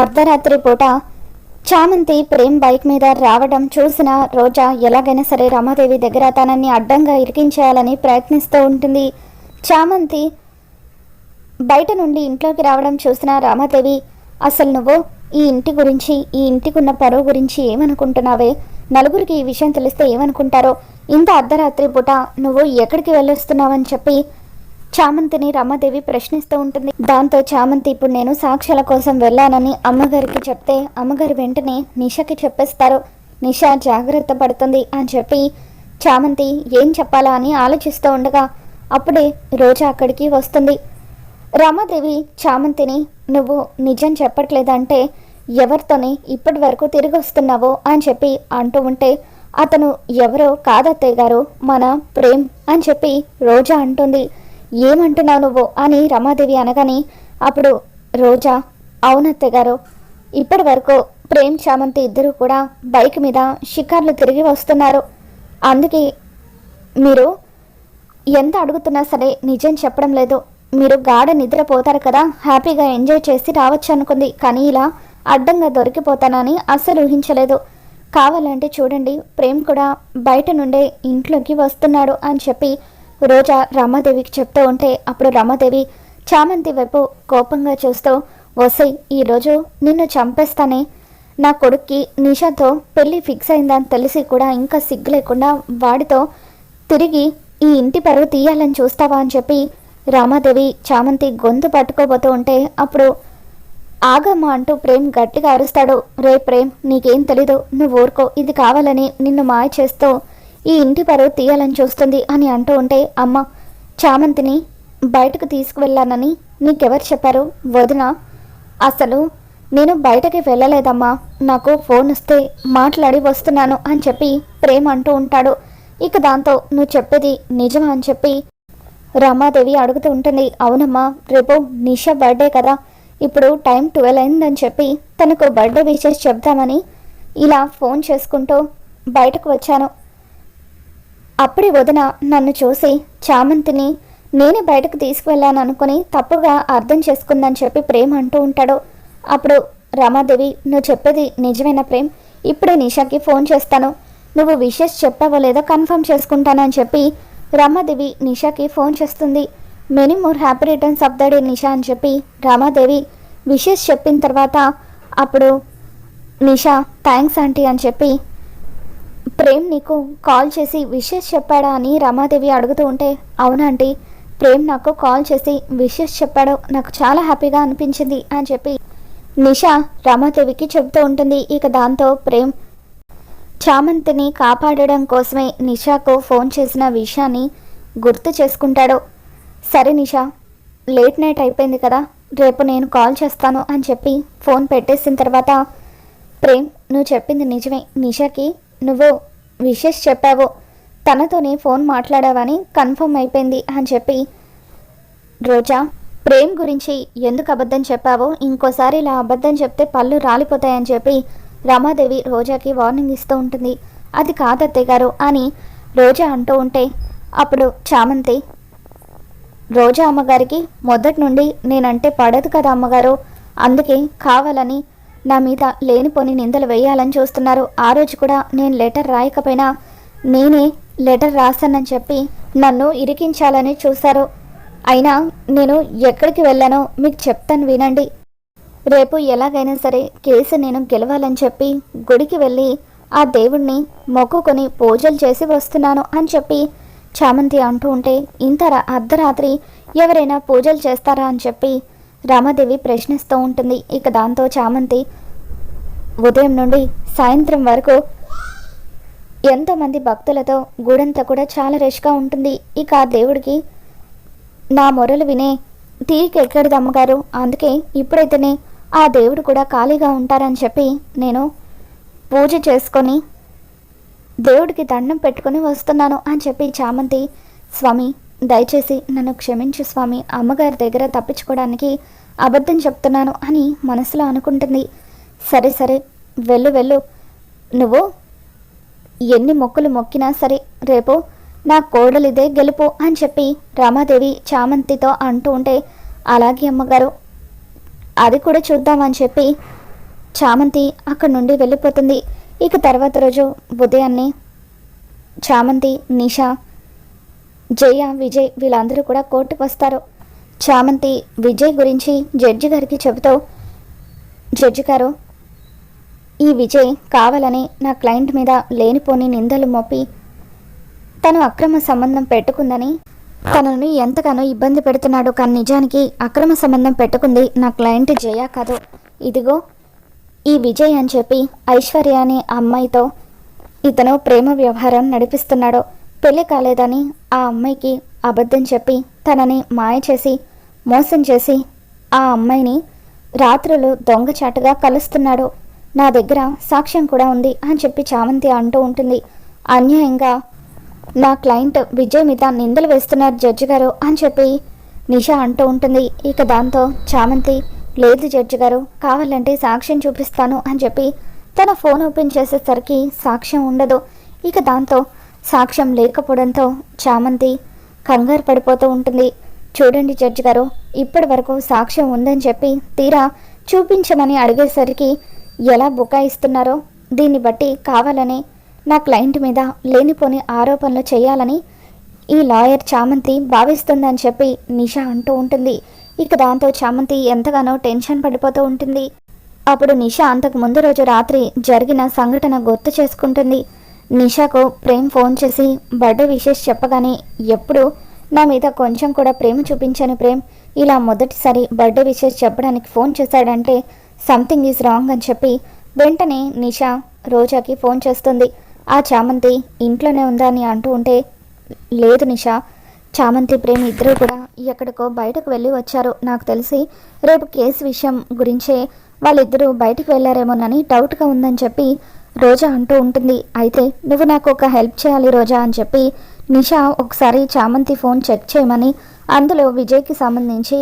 అర్ధరాత్రి పూట చామంతి ప్రేమ్ బైక్ మీద రావడం చూసిన రోజా ఎలాగైనా సరే రమాదేవి దగ్గర తనని అడ్డంగా ఇరికించేయాలని ప్రయత్నిస్తూ ఉంటుంది. చామంతి బయట నుండి ఇంట్లోకి రావడం చూసిన రామాదేవి అసలు నువ్వు ఈ ఇంటి గురించి ఈ ఇంటికి ఉన్న పరువు గురించి ఏమనుకుంటున్నావే? నలుగురికి ఈ విషయం తెలిస్తే ఏమనుకుంటారో? ఇంత అర్ధరాత్రి పూట నువ్వు ఎక్కడికి వెళ్ళొస్తున్నావని చెప్పి చామంతిని రమాదేవి ప్రశ్నిస్తూ ఉంటుంది. దాంతో చామంతి ఇప్పుడు నేను సాక్ష్యాల కోసం వెళ్ళానని అమ్మగారికి చెప్తే అమ్మగారు వెంటనే నిషాకి చెప్పేస్తారు. నిషా జాగ్రత్త పడుతుంది అని చెప్పి చామంతి ఏం చెప్పాలా అని ఆలోచిస్తూ ఉండగా అప్పుడే రోజా అక్కడికి వస్తుంది. రమాదేవి చామంతిని నువ్వు నిజం చెప్పట్లేదంటే ఎవరితోని ఇప్పటి వరకు తిరిగి వస్తున్నావో అని చెప్పి అంటూ ఉంటే అతను ఎవరో కాదత్తయ్య గారు మన ప్రేమ్ అని చెప్పి రోజా అంటుంది. ఏమంటున్నావు నువ్వు? అని రమాదేవి అనగాని అప్పుడు రోజా అవునత్తయ్య గారు ఇప్పటి వరకు ప్రేమ్ చామంతి ఇద్దరు కూడా బైక్ మీద షికార్లు తిరిగి వస్తున్నారు. అందుకే మీరు ఎంత అడుగుతున్నా సరే నిజం చెప్పడం లేదు. మీరు గాఢ నిద్రపోతారు కదా హ్యాపీగా ఎంజాయ్ చేసి రావచ్చు అనుకుంది. కానీ ఇలా అడ్డంగా దొరికిపోతానని అస్సలు ఊహించలేదు. కావాలంటే చూడండి ప్రేమ్ కూడా బయట నుండే ఇంట్లోకి వస్తున్నాడు అని చెప్పి రోజా రమాదేవికి చెప్తూ ఉంటే అప్పుడు రమాదేవి చామంతి వైపు కోపంగా చూస్తూ వసై ఈరోజు నిన్ను చంపేస్తానే? నా కొడుక్కి నిషాతో పెళ్ళి ఫిక్స్ అయిందని తెలిసి కూడా ఇంకా సిగ్గు లేకుండా వాడితో తిరిగి ఈ ఇంటి పరువు తీయాలని చూస్తావా? అని చెప్పి రామాదేవి చామంతి గొంతు పట్టుకోబోతూ ఉంటే అప్పుడు ఆగమ్మ అంటూ ప్రేమ్ గట్టిగా అరుస్తాడు. రే ప్రేమ్ నీకేం తెలీదు. నువ్వు ఊరుకో. ఇది కావాలని నిన్ను మాయ చేస్తూ ఈ ఇంటి పరువు తీయాలని చూస్తుంది అని అంటూ ఉంటే అమ్మ చామంతిని బయటకు తీసుకువెళ్ళానని నీకెవరు చెప్పారు? వదిన అసలు నేను బయటకి వెళ్ళలేదమ్మా. నాకు ఫోన్ వస్తే మాట్లాడి వస్తున్నాను అని చెప్పి ప్రేమ్ అంటూ ఉంటాడు. ఇక దాంతో నువ్వు చెప్పేది నిజమా అని చెప్పి రమాదేవి అడుగుతూ ఉంటుంది. అవునమ్మా రేపు నిషా బర్త్డే కదా. ఇప్పుడు టైం ట్వెల్వ్ అయిందని చెప్పి తనకు బర్త్డే విషెస్ చెప్దామని ఇలా ఫోన్ చేసుకుంటూ బయటకు వచ్చాను. అప్పుడే వదిన నన్ను చూసి చామంతిని నేనే బయటకు తీసుకువెళ్ళాను అనుకుని తప్పుగా అర్థం చేసుకుందని చెప్పి ప్రేమ్ అంటూ ఉంటాడు. అప్పుడు రమాదేవి నువ్వు చెప్పేది నిజమైన ప్రేమ్? ఇప్పుడే నిషాకి ఫోన్ చేస్తాను. నువ్వు విషెస్ చెప్పావో లేదో కన్ఫర్మ్ చేసుకుంటానని చెప్పి రమాదేవి నిషాకి ఫోన్ చేస్తుంది. Many more happy returns of the day Nisha అని చెప్పి రమాదేవి విషెస్ చెప్పిన తర్వాత అప్పుడు నిషా థ్యాంక్స్ ఆంటీ అని చెప్పి ప్రేమ్ నీకు కాల్ చేసి విషెస్ చెప్పాడా అని రమాదేవి అడుగుతూ ఉంటే అవునంటీ ప్రేమ్ నాకు కాల్ చేసి విషెస్ చెప్పాడు. నాకు చాలా హ్యాపీగా అనిపించింది అని చెప్పి నిషా రమాదేవికి చెబుతూ ఉంటుంది. ఇక దాంతో ప్రేమ్ చామంతిని కాపాడడం కోసమే నిషాకు ఫోన్ చేసిన విషయాన్ని గుర్తు చేసుకుంటాడు. సరే నిషా లేట్ నైట్ అయిపోయింది కదా రేపు నేను కాల్ చేస్తాను అని చెప్పి ఫోన్ పెట్టేసిన తర్వాత ప్రేమ్ నువ్వు చెప్పింది నిజమే. నిషాకి నువ్వు విషెస్ చెప్పావు. తనతోనే ఫోన్ మాట్లాడావని కన్ఫర్మ్ అయిపోయింది అని చెప్పి. రోజా ప్రేమ్ గురించి ఎందుకు అబద్ధం చెప్పావో ఇంకోసారి ఇలా అబద్ధం చెప్తే పళ్ళు రాలిపోతాయని చెప్పి రమాదేవి రోజాకి వార్నింగ్ ఇస్తూ ఉంటుంది. అది కాదత్తయ్య గారు అని రోజా అంటూ ఉంటే అప్పుడు చామంతి రోజా అమ్మగారికి మొదటి నుండి నేనంటే పడదు కదా అమ్మగారు అందుకే కావాలని నా మీద లేనిపోని నిందలు వేయాలని చూస్తున్నారు. ఆ రోజు కూడా నేను లెటర్ రాయకపోయినా నేనే లెటర్ రాస్తానని చెప్పి నన్ను ఇరికించాలని చూశారు. అయినా నేను ఎక్కడికి వెళ్ళానో మీకు చెప్తాను వినండి. రేపు ఎలాగైనా సరే కేసు నేను గెలవాలని చెప్పి గుడికి వెళ్ళి ఆ దేవుణ్ణి మొక్కుకొని పూజలు చేసి వస్తున్నాను అని చెప్పి చామంతి అంటూ ఉంటే ఇంత అర్ధరాత్రి ఎవరైనా పూజలు చేస్తారా అని చెప్పి రామాదేవి ప్రశ్నిస్తూ ఉంటుంది. ఇక దాంతో చామంతి ఉదయం నుండి సాయంత్రం వరకు ఎంతోమంది భక్తులతో గుడంతా కూడా చాలా రష్గా ఉంటుంది. ఇక ఆ దేవుడికి నా మొరలు వినే తీరిక అమ్మగారు? అందుకే ఇప్పుడైతేనే ఆ దేవుడు కూడా ఖాళీగా ఉంటారని చెప్పి నేను పూజ చేసుకొని దేవుడికి దండం పెట్టుకొని వస్తున్నాను అని చెప్పి చామంతి స్వామి దయచేసి నన్ను క్షమించు స్వామి. అమ్మగారి దగ్గర తప్పించుకోవడానికి అబద్ధం చెప్తున్నాను అని మనసులో అనుకుంటుంది. సరే సరే వెళ్ళు వెళ్ళు. నువ్వు ఎన్ని మొక్కులు మొక్కినా సరే రేపు నా కోడలిదే గెలుపు అని చెప్పి రామాదేవి చామంతితో అంటూ ఉంటే అలాగే అమ్మగారు అది కూడా చూద్దామని చెప్పి చామంతి అక్కడి నుండి వెళ్ళిపోతుంది. ఇక తర్వాత రోజు ఉదయాన్నే చామంతి నిషా జయ విజయ్ వీళ్ళందరూ కూడా కోర్టుకు వస్తారు చామంతి విజయ్ గురించి జడ్జి గారికి చెబుతూ జడ్జి గారు ఈ విజయ్ కావాలని నా క్లయింట్ మీద లేనిపోని నిందలు మోపి తను అక్రమ సంబంధం పెట్టుకుందని తనని ఎంతగానో ఇబ్బంది పెడుతున్నాడు కానీ నిజానికి అక్రమ సంబంధం పెట్టుకుంది నా క్లయింట్ జయ కాదు. ఇదిగో ఈ విజయ్ అని చెప్పి ఐశ్వర్య అనే అమ్మాయితో ఇతను ప్రేమ వ్యవహారం నడిపిస్తున్నాడు. పెళ్ళి కాలేదని ఆ అమ్మాయికి అబద్ధం చెప్పి తనని మాయ చేసి మోసం చేసి ఆ అమ్మాయిని రాత్రులు దొంగచాటుగా కలుస్తున్నాడు. నా దగ్గర సాక్ష్యం కూడా ఉంది అని చెప్పి చామంతి అంటూ ఉంటుంది. అన్యాయంగా నా క్లయింట్ విజయ్ మీద నిందలు వేస్తున్నారు జడ్జి గారు అని చెప్పి నిషా అంటూ ఉంటుంది. ఇక దాంతో చామంతి లేదు జడ్జి గారు కావాలంటే సాక్ష్యం చూపిస్తాను అని చెప్పి తన ఫోన్ ఓపెన్ చేసేసరికి సాక్ష్యం ఉండదు. ఇక దాంతో సాక్ష్యం లేకపోవడంతో చామంతి కంగారు పడిపోతూ ఉంటుంది. చూడండి జడ్జి గారు ఇప్పటి వరకు సాక్ష్యం ఉందని చెప్పి తీరా చూపించమని అడిగేసరికి ఎలా బుకాయిస్తున్నారో దీన్ని బట్టి కావాలని నా క్లయింట్ మీద లేనిపోని ఆరోపణలు చేయాలని ఈ లాయర్ చామంతి భావిస్తుందని చెప్పి నిషా అంటూ ఉంటుంది. ఇక దాంతో చామంతి ఎంతగానో టెన్షన్ పడిపోతూ ఉంటుంది. అప్పుడు నిషా అంతకు ముందు రోజు రాత్రి జరిగిన సంఘటన గుర్తు చేసుకుంటుంది. నిషాకు ప్రేమ్ ఫోన్ చేసి బర్త్డే విషెస్ చెప్పగానే ఎప్పుడు నా మీద కొంచెం కూడా ప్రేమ చూపించని ప్రేమ్. ఇలా మొదటిసారి బర్త్డే విషెస్ చెప్పడానికి ఫోన్ చేశాడంటే సంథింగ్ ఈజ్ రాంగ్ అని చెప్పి వెంటనే నిషా రోజాకి ఫోన్ చేస్తుంది. ఆ చామంతి ఇంట్లోనే ఉందా అని అంటూ ఉంటే లేదు నిషా. చామంతి ప్రేమ ఇద్దరు కూడా ఎక్కడికో బయటకు వెళ్ళి వచ్చారు. నాకు తెలిసి రేపు కేసు విషయం గురించే వాళ్ళిద్దరూ బయటకు వెళ్ళారేమోనని డౌట్గా ఉందని చెప్పి రోజా అంటూ ఉంటుంది. అయితే నువ్వు నాకు ఒక హెల్ప్ చేయాలి రోజా అని చెప్పి నిషా ఒకసారి చామంతి ఫోన్ చెక్ చేయమని అందులో విజయ్కి సంబంధించి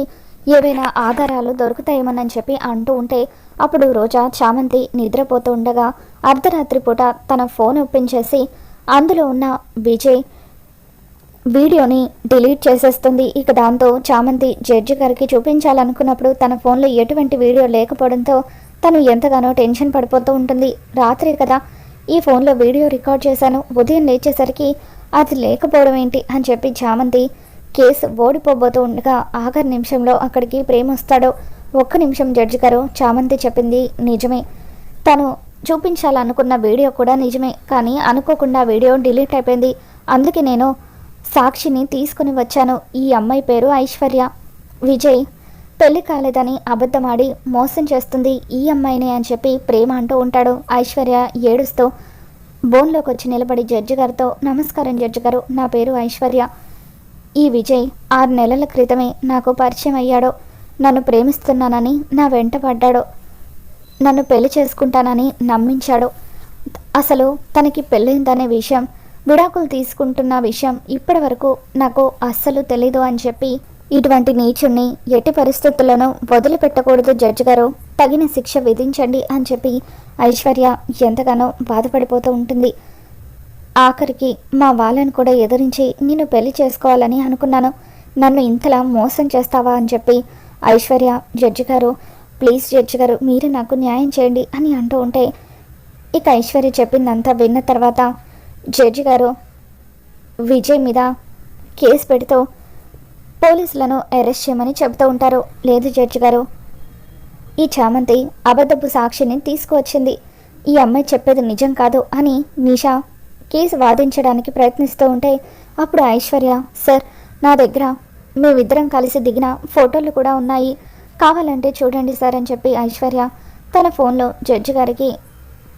ఏవైనా ఆధారాలు దొరుకుతాయేమోనని చెప్పి అంటూ ఉంటే అప్పుడు రోజా చామంతి నిద్రపోతూ ఉండగా అర్ధరాత్రి పూట తన ఫోన్ ఓపెన్ చేసి అందులో ఉన్న విజయ్ వీడియోని డిలీట్ చేసేస్తుంది. ఇక దాంతో చామంతి జడ్జి గారికి చూపించాలనుకున్నప్పుడు తన ఫోన్లో ఎటువంటి వీడియో లేకపోవడంతో తను ఎంతగానో టెన్షన్ పడిపోతూ ఉంటుంది. రాత్రి కదా ఈ ఫోన్లో వీడియో రికార్డ్ చేశాను. ఉదయం లేచేసరికి అది లేకపోవడం ఏంటి అని చెప్పి చామంతి కేసు ఓడిపోబోతూ ఉండగా ఆఖరి నిమిషంలో అక్కడికి ప్రేమ వస్తాడో ఒక్క నిమిషం జడ్జి గారు చామంతి చెప్పింది నిజమే. తను చూపించాలనుకున్న వీడియో కూడా నిజమే కానీ అనుకోకుండా వీడియో డిలీట్ అయిపోయింది. అందుకే నేను సాక్షిని తీసుకుని వచ్చాను. ఈ అమ్మాయి పేరు ఐశ్వర్య. విజయ్ పెళ్ళి కాలేదని అబద్ధమాడి మోసం చేస్తుంది ఈ అమ్మాయిని అని చెప్పి ప్రేమ అంటూ ఉంటాడు. ఐశ్వర్య ఏడుస్తూ బోన్లోకి వచ్చి నిలబడి జడ్జి గారితో నమస్కారం జడ్జి గారు నా పేరు ఐశ్వర్య. ఈ విజయ్ ఆరు నెలల క్రితమే నాకు పరిచయం అయ్యాడో. నన్ను ప్రేమిస్తున్నానని నా వెంట పడ్డాడో. నన్ను పెళ్ళి చేసుకుంటానని నమ్మించాడు. అసలు తనకి పెళ్ళైందనే విషయం విడాకులు తీసుకుంటున్న విషయం ఇప్పటి వరకు నాకు అస్సలు తెలీదు అని చెప్పి ఇటువంటి నీచుణ్ణి ఎట్టి పరిస్థితుల్లోనూ వదిలిపెట్టకూడదు జడ్జి గారు. తగిన శిక్ష విధించండి అని చెప్పి ఐశ్వర్య ఎంతగానో బాధపడిపోతూ ఉంటుంది. ఆఖరికి మా వాళ్ళని కూడా ఎదిరించి నేను పెళ్ళి చేసుకోవాలని అనుకున్నాను. నన్ను ఇంతలా మోసం చేస్తావా అని చెప్పి ఐశ్వర్య జడ్జి గారు ప్లీజ్ జడ్జి గారు మీరు నాకు న్యాయం చేయండి అని అంటూ ఉంటే ఇక ఐశ్వర్య చెప్పిందంతా విన్న తర్వాత జడ్జి గారు విజయ్ మీద కేసు పెడుతూ పోలీసులను అరెస్ట్ చేయమని చెబుతూ ఉంటారు. లేదు జడ్జి గారు. ఈ చామంతి అబద్ధపు సాక్షిని తీసుకువచ్చింది. ఈ అమ్మాయి చెప్పేది నిజం కాదు అని నిషా కేసు వాదించడానికి ప్రయత్నిస్తూ ఉంటే అప్పుడు ఐశ్వర్య సార్ నా దగ్గర మేమిద్దరం కలిసి దిగిన ఫోటోలు కూడా ఉన్నాయి. కావాలంటే చూడండి సార్ అని చెప్పి ఐశ్వర్య తన ఫోన్లో జడ్జి గారికి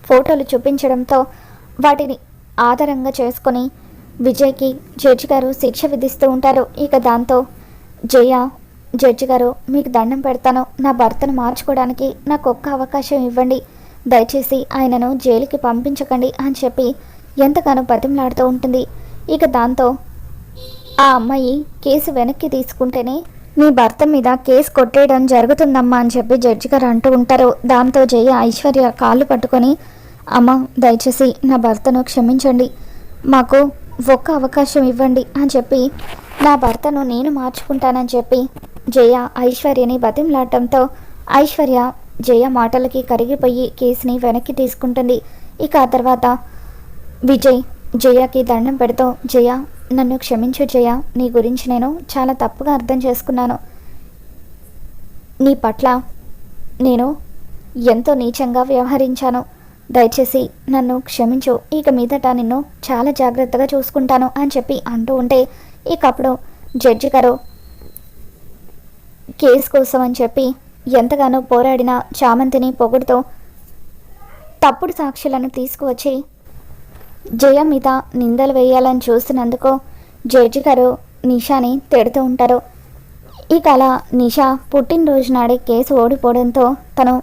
ఫోటోలు చూపించడంతో వాటిని ఆధారంగా చేసుకొని విజయ్కి జడ్జి గారు శిక్ష విధిస్తూ ఉంటారు. ఇక దాంతో జయ జడ్జి గారు మీకు దండం పెడతాను. నా భర్తను మార్చుకోవడానికి నాకు ఒక్క అవకాశం ఇవ్వండి. దయచేసి ఆయనను జైలుకి పంపించకండి అని చెప్పి ఎంతగానో బతిమలాడుతూ ఉంటుంది. ఇక దాంతో ఆ అమ్మాయి కేసు వెనక్కి తీసుకుంటేనే నీ భర్త మీద కేసు కొట్టేయడం జరుగుతుందమ్మా అని చెప్పి జడ్జి గారు అంటూ ఉంటారు. దాంతో జయ ఐశ్వర్య కాళ్ళు పట్టుకొని అమ్మ దయచేసి నా భర్తను క్షమించండి. మాకు ఒక్క అవకాశం ఇవ్వండి అని చెప్పి నా భర్తను నేను మార్చుకుంటానని చెప్పి జయ ఐశ్వర్యని బతిమలాడటంతో ఐశ్వర్య జయ మాటలకి కరిగిపోయి కేసుని వెనక్కి తీసుకుంటుంది. ఇక ఆ తర్వాత విజయ్ జయకి దండం పెడుతూ జయ నన్ను క్షమించు జయ నీ గురించి నేను చాలా తప్పుగా అర్థం చేసుకున్నాను. నీ పట్ల నేను ఎంతో నీచంగా వ్యవహరించాను. దయచేసి నన్ను క్షమించు. ఇక మీదట నిన్ను చాలా జాగ్రత్తగా చూసుకుంటాను అని చెప్పి అంటూ ఉంటే ఇక అప్పుడు జడ్జి గారు కేసు కోసం అని చెప్పి ఎంతగానో పోరాడిన చామంతిని పొగుడుతో తప్పుడు సాక్షులను తీసుకువచ్చి జయ మీద నిందలు వేయాలని చూస్తున్నందుకు జడ్జి గారు నిషాని తిడుతూ ఉంటారు. ఇక అలా నిషా పుట్టినరోజు నాడే కేసు ఓడిపోవడంతో తను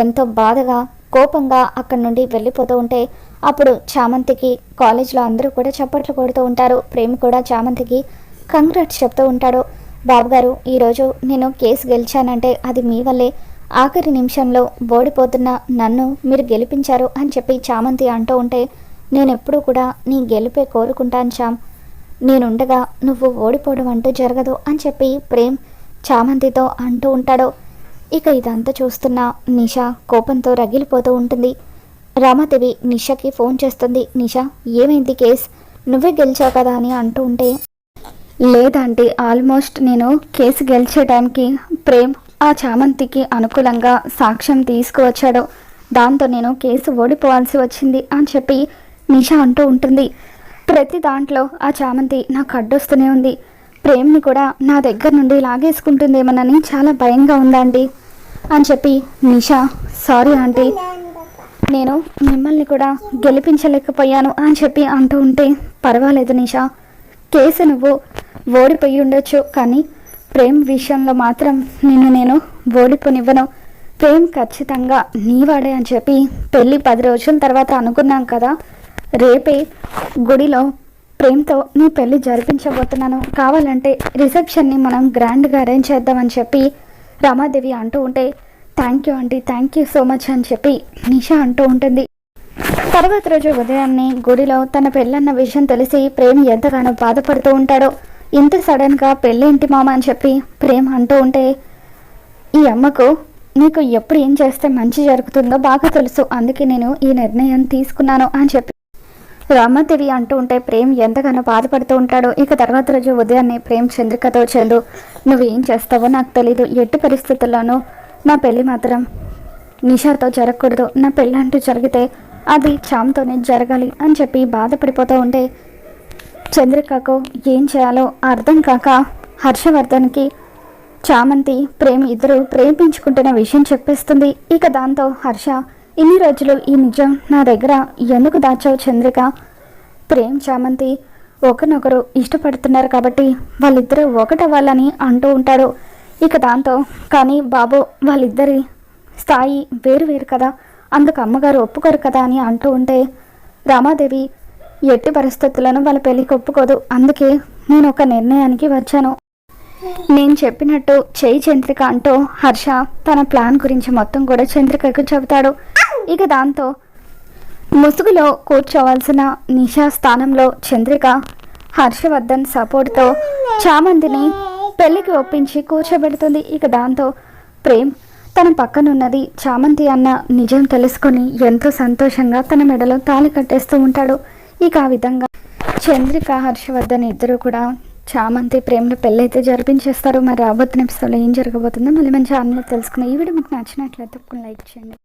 ఎంతో బాధగా కోపంగా అక్కడి నుండి వెళ్ళిపోతూ ఉంటే అప్పుడు చామంతికి కాలేజ్లో అందరూ కూడా చప్పట్లు కొడుతూ ఉంటారు. ప్రేమ్ కూడా చామంతికి కంగ్రాట్స్ చెప్తూ ఉంటాడు. బాబు గారు ఈరోజు నేను కేసు గెలిచానంటే అది మీ వల్లే. ఆఖరి నిమిషంలో ఓడిపోతున్న నన్ను మీరు గెలిపించారు అని చెప్పి చామంతి అంటూ ఉంటే నేను ఎప్పుడూ కూడా నీ గెలిపే కోరుకుంటాను చామ్ నేనుండగా నువ్వు ఓడిపోవడం అంటూ జరగదు అని చెప్పి ప్రేమ్ చామంతితో అంటూ ఉంటాడు. ఇక ఇదంతా చూస్తున్న నిషా కోపంతో రగిలిపోతూ ఉంటుంది. రామాదేవి నిషాకి ఫోన్ చేస్తుంది. నిషా ఏమైంది కేస్? నువ్వే గెలిచావు కదా అని అంటూ ఉంటే లేదంటే ఆల్మోస్ట్ నేను కేసు గెలిచే టైంకి ప్రేమ్ ఆ చామంతికి అనుకూలంగా సాక్ష్యం తీసుకువచ్చాడు. దాంతో నేను కేసు ఓడిపోవాల్సి వచ్చింది అని చెప్పి నిషా అంటూ ఉంటుంది. ప్రతి దాంట్లో ఆ చామంతి నాకు అడ్డొస్తూనే ఉంది. ప్రేమ్ని కూడా నా దగ్గర నుండి లాగేసుకుంటుందేమోనని చాలా భయంగా ఉందండి అని చెప్పి నిషా సారీ ఆంటీ. నేను మిమ్మల్ని కూడా గెలిపించలేకపోయాను అని చెప్పి అంటూ ఉంటే పర్వాలేదు నిషా. కేసు నువ్వు ఓడిపోయి ఉండొచ్చు కానీ ప్రేమ్ విషయంలో మాత్రం నిన్ను నేను ఓడిపోనివ్వను. ప్రేమ్ ఖచ్చితంగా నీవాడే అని చెప్పి పెళ్ళి పది రోజుల తర్వాత అనుకున్నాం కదా రేపే గుడిలో ప్రేమ్తో నీ పెళ్ళి జరిపించబోతున్నాను. కావాలంటే రిసెప్షన్ని మనం గ్రాండ్గా అరేంజ్ చేద్దామని చెప్పి రమాదేవి అంటూ ఉంటే థ్యాంక్ యూ అండి థ్యాంక్ యూ సో మచ్ అని చెప్పి నిషా అంటూ ఉంటుంది. తర్వాత రోజు ఉదయాన్నే గుడిలో తన పెళ్ళన్న విషయం తెలిసి ప్రేమ్ ఎంతగానో బాధపడుతూ ఉంటాడో ఇంత సడన్గా పెళ్ళేంటి మామ అని చెప్పి ప్రేమ్ అంటూ ఉంటే ఈ అమ్మకు నీకు ఎప్పుడు ఏం చేస్తే మంచి జరుగుతుందో బాగా తెలుసు అందుకే నేను ఈ నిర్ణయం తీసుకున్నాను అని చెప్పి రామదేవి అంటూ ఉంటే ప్రేమ్ ఎంతగానో బాధపడుతూ ఉంటాడో. ఇక తర్వాత రోజు ఉదయాన్నే ప్రేమ్ చంద్రికతో చందు నువ్వేం చేస్తావో నాకు తెలీదు. ఎట్టి పరిస్థితుల్లోనూ నా పెళ్ళి మాత్రం నిషాతో జరగకూడదు. నా పెళ్ళి అంటూ జరిగితే అది చామ్తోనే జరగాలి అని చెప్పి బాధపడిపోతూ ఉంటే చంద్రికకు ఏం చేయాలో అర్థం కాక హర్షవర్ధన్కి చామంతి ప్రేమ్ ఇద్దరు ప్రేమించుకుంటున్న విషయం చెప్పేస్తుంది. ఇక దాంతో హర్ష ఇన్ని రోజులు ఈ నిజం నా దగ్గర ఎందుకు దాచావు చంద్రిక? ప్రేమ్ చామంతి ఒకరినొకరు ఇష్టపడుతున్నారు కాబట్టి వాళ్ళిద్దరూ ఒకటవ్వాలని అంటూ ఉంటాడు. ఇక దాంతో కానీ బాబు వాళ్ళిద్దరి స్థాయి వేరు వేరు కదా. అందుకు అమ్మగారు ఒప్పుకోరు కదా అని అంటూ ఉంటే రామాదేవి ఎట్టి పరిస్థితులను వాళ్ళ పెళ్ళికి ఒప్పుకోదు. అందుకే నేను ఒక నిర్ణయానికి వచ్చాను. నేను చెప్పినట్టు చేయి చంద్రిక అంటూ హర్ష తన ప్లాన్ గురించి మొత్తం కూడా చంద్రికకు చెబుతాడు. ఇక దాంతో ముసుగులో కూర్చోవలసిన నిషా స్థానంలో చంద్రిక హర్షవర్ధన్ సపోర్ట్తో చామంతిని పెళ్ళికి ఒప్పించి కూర్చోబెడుతుంది. ఇక దాంతో ప్రేమ్ తన పక్కనున్నది చామంతి అన్న నిజం తెలుసుకొని ఎంతో సంతోషంగా తన మెడలో తాళి కట్టేస్తూ ఉంటాడు. ఇక ఆ విధంగా చంద్రిక హర్షవర్ధన్ ఇద్దరు కూడా చామంతి ప్రేమలో పెళ్ళైతే జరిపించేస్తారు. మరి రాబోతున్న ఎపిసోడ్లో ఏం జరగబోతుందో మళ్ళీ మంచి ఛానల్లో తెలుసుకుని ఈ వీడియో మీకు నచ్చినట్లయితే లైక్ చేయండి.